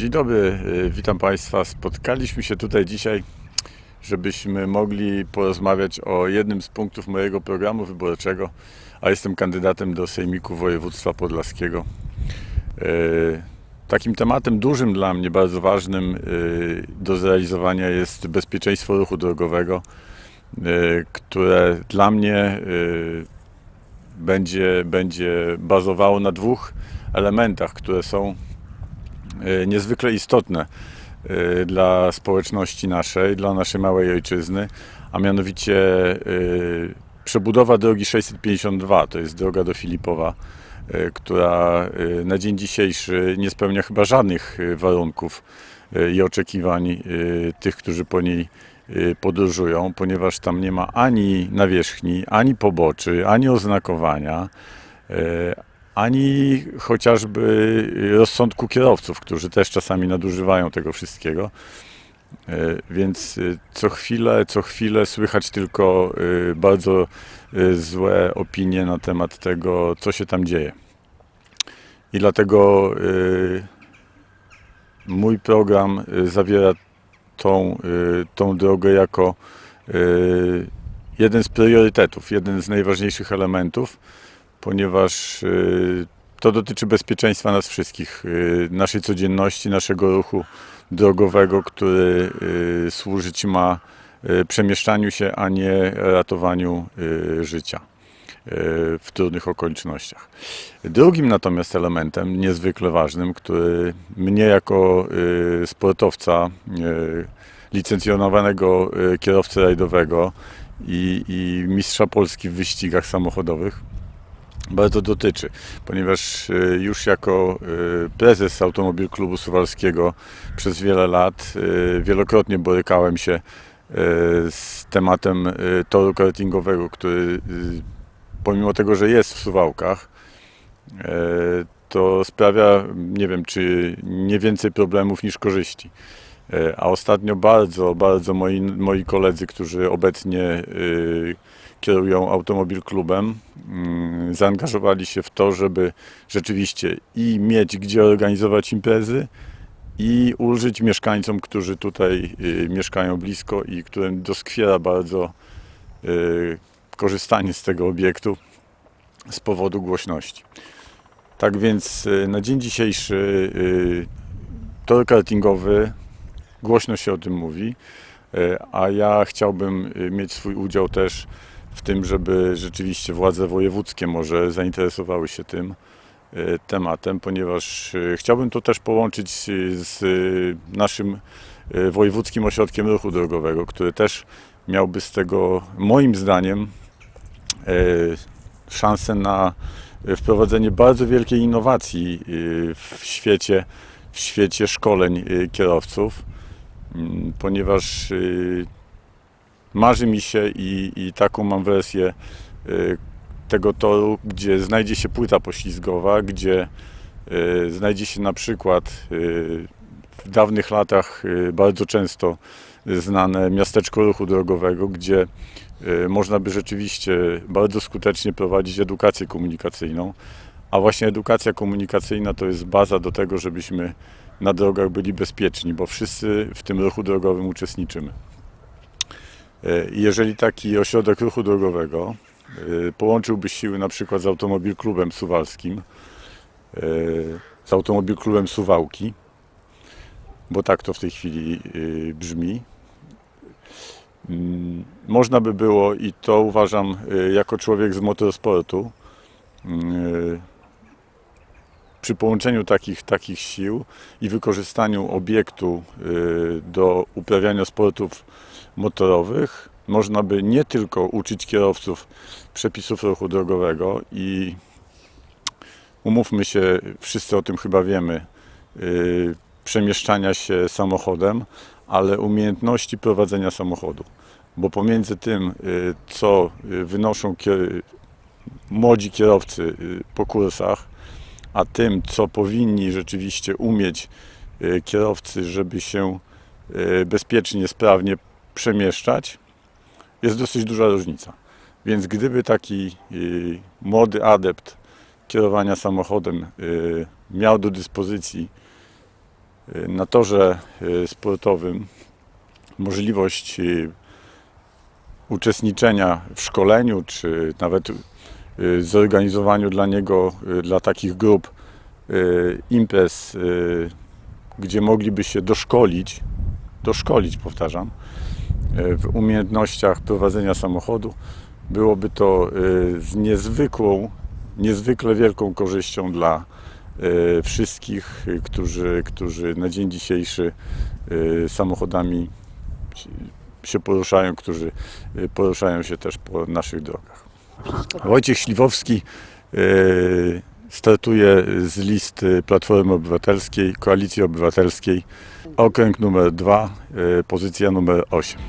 Dzień dobry, y, witam Państwa. Spotkaliśmy się tutaj dzisiaj, żebyśmy mogli porozmawiać o jednym z punktów mojego programu wyborczego, a jestem kandydatem do Sejmiku Województwa Podlaskiego. Y, Takim tematem dużym dla mnie, bardzo ważnym y, do zrealizowania jest bezpieczeństwo ruchu drogowego, które dla mnie będzie, będzie bazowało na dwóch elementach, które są niezwykle istotne y, dla społeczności naszej, dla naszej małej ojczyzny, a mianowicie y, przebudowa drogi 652, to jest droga do Filipowa, która na dzień dzisiejszy nie spełnia chyba żadnych warunków i oczekiwań tych, którzy po niej podróżują, ponieważ tam nie ma ani nawierzchni, ani poboczy, ani oznakowania, ani chociażby rozsądku kierowców, którzy też czasami nadużywają tego wszystkiego. E, Więc y, co chwilę, co chwilę słychać tylko y, bardzo y, złe opinie na temat tego, co się tam dzieje. I dlatego y, mój program y, zawiera tą, y, tą drogę jako y, jeden z priorytetów, jeden z najważniejszych elementów, ponieważ y, to dotyczy bezpieczeństwa nas wszystkich, y, naszej codzienności, naszego ruchu drogowego, który y, służyć ma przemieszczaniu się, a nie ratowaniu życia w trudnych okolicznościach. Drugim natomiast elementem niezwykle ważnym, który mnie jako sportowca, licencjonowanego kierowcy rajdowego i, i mistrza Polski w wyścigach samochodowych, bardzo dotyczy, ponieważ y, już jako y, prezes Automobil Klubu Suwalskiego przez wiele lat y, wielokrotnie borykałem się z tematem toru kartingowego, który pomimo tego, że jest w Suwałkach, to sprawia, nie wiem, czy nie więcej problemów niż korzyści. A ostatnio bardzo, bardzo moi, moi koledzy, którzy obecnie kierują automobil klubem, mm, zaangażowali się w to, żeby rzeczywiście i mieć gdzie organizować imprezy, i ulżyć mieszkańcom, którzy tutaj y, mieszkają blisko i którym doskwiera bardzo y, korzystanie z tego obiektu z powodu głośności. Tak więc y, na dzień dzisiejszy tor kartingowy, głośno się o tym mówi, a ja chciałbym mieć swój udział też w tym, żeby rzeczywiście władze wojewódzkie może zainteresowały się tym y, tematem, ponieważ y, chciałbym to też połączyć y, z naszym wojewódzkim ośrodkiem ruchu drogowego, który też miałby z tego, moim zdaniem, szansę na wprowadzenie bardzo wielkiej innowacji w świecie, w świecie szkoleń kierowców, ponieważ marzy mi się i, i taką mam wersję y, tego toru, gdzie znajdzie się płyta poślizgowa, gdzie y, znajdzie się na przykład y, w dawnych latach bardzo często znane miasteczko ruchu drogowego, gdzie można by rzeczywiście bardzo skutecznie prowadzić edukację komunikacyjną, a właśnie edukacja komunikacyjna to jest baza do tego, żebyśmy na drogach byli bezpieczni, bo wszyscy w tym ruchu drogowym uczestniczymy. E, Jeżeli taki ośrodek ruchu drogowego e, połączyłby siły na przykład z Automobil Klubem Suwalskim, e, z Automobil Klubem Suwałki, bo tak to w tej chwili brzmi, mm, można by było, i to uważam jako człowiek z motorsportu, mm, przy połączeniu takich, takich sił i wykorzystaniu obiektu y, do uprawiania sportów motorowych, można by nie tylko uczyć kierowców przepisów ruchu drogowego i umówmy się, wszyscy o tym chyba wiemy, y, przemieszczania się samochodem, ale umiejętności prowadzenia samochodu. Bo pomiędzy tym, y, co wynoszą kier- młodzi kierowcy po kursach, a tym, co powinni rzeczywiście umieć y, kierowcy, żeby się y, bezpiecznie, sprawnie przemieszczać, jest dosyć duża różnica. Więc gdyby taki y, młody adept kierowania samochodem miał do dyspozycji na torze sportowym możliwość uczestniczenia w szkoleniu, czy nawet zorganizowaniu dla niego, y, dla takich grup y, imprez, y, gdzie mogliby się doszkolić, doszkolić powtarzam, y, w umiejętnościach prowadzenia samochodu, byłoby to y, z niezwykłą, niezwykle wielką korzyścią dla y, wszystkich, y, którzy, którzy na dzień dzisiejszy y, samochodami się- poruszają, którzy y, poruszają się też po naszych drogach. Wojciech Śliwowski y, startuje z listy Platformy Obywatelskiej, Koalicji Obywatelskiej, okręg numer 2, pozycja numer 8.